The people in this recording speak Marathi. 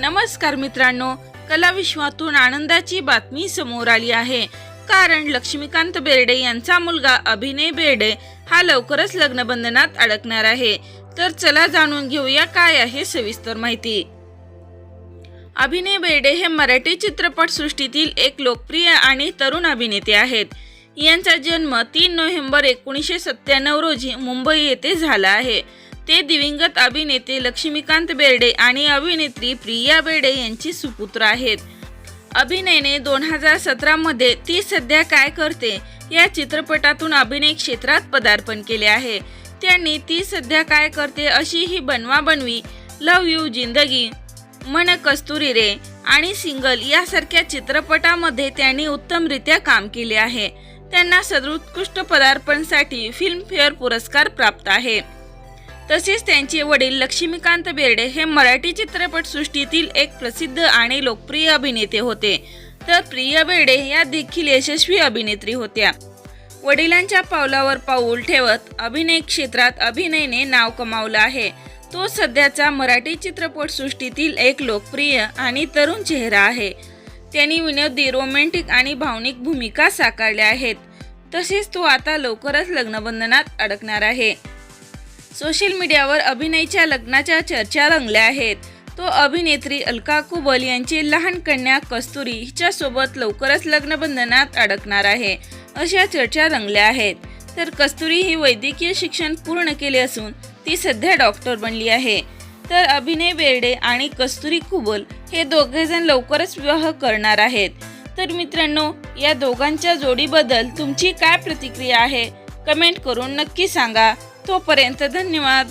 नमस्कार मित्रांनो कला विश्वातून आनंदाची बातमी समोर आली आहे. कारण लक्ष्मीकांत बेर्डे यांचा मुलगा अभिनय बेर्डे हा लवकरच लग्नबंधनात अडकणार आहे. तर चला जाणून घेऊया काय आहे सविस्तर माहिती. अभिनय बेर्डे हे मराठी चित्रपटसृष्टीतील एक लोकप्रिय आणि तरुण अभिनेते आहेत. यांचा जन्म तीन नोव्हेंबर एकोणीसशे सत्त्याण्णव रोजी मुंबई येथे झाला आहे. ते दिवंगत अभिनेते लक्ष्मीकांत बेर्डे आणि अभिनेत्री प्रिया बेर्डे यांची सुपुत्र आहेत. अभिनयने दोन हजार सतरामध्ये ती सध्या काय करते या चित्रपटातून अभिनय क्षेत्रात पदार्पण केले आहे. त्यांनी ती सध्या काय करते अशी ही बनवा बनवी लव यू जिंदगी मन कस्तुरी रे आणि सिंगल यासारख्या चित्रपटामध्ये त्यांनी उत्तमरित्या काम केले आहे. त्यांना सर्वोत्कृष्ट पदार्पणसाठी फिल्मफेअर पुरस्कार प्राप्त आहे. तसेच त्यांचे वडील लक्ष्मीकांत बेर्डे हे मराठी चित्रपटसृष्टीतील एक प्रसिद्ध आणि लोकप्रिय अभिनेते होते. तर प्रिया बेर्डे या देखील यशस्वी अभिनेत्री होत्या. वडिलांच्या पावलावर पाऊल ठेवत अभिनय क्षेत्रात अभिनयने नाव कमावलं आहे. तो सध्याचा मराठी चित्रपटसृष्टीतील एक लोकप्रिय आणि तरुण चेहरा आहे. त्यांनी विनोदी रोमॅन्टिक आणि भावनिक भूमिका साकारल्या आहेत. तसेच तो आता लवकरच लग्नबंधनात अडकणार आहे. सोशल मीडियावर अभिनयच्या लग्नाच्या चर्चा रंगल्या आहेत. तो अभिनेत्री अलका कुबल यांची लहान कन्या कस्तुरी हिच्यासोबत लवकरच लग्नबंधनात अडकणार आहे अशा चर्चा रंगल्या आहेत. तर कस्तुरी ही वैद्यकीय शिक्षण पूर्ण केले असून ती सध्या डॉक्टर बनली आहे. तर अभिनय बेर्डे आणि कस्तुरी कुबल हे दोघेजण लवकरच विवाह करणार आहेत. तर मित्रांनो या दोघांच्या जोडीबद्दल तुमची काय प्रतिक्रिया आहे? कमेंट करून नक्की सांगा. तोपर्यंत धन्यवाद.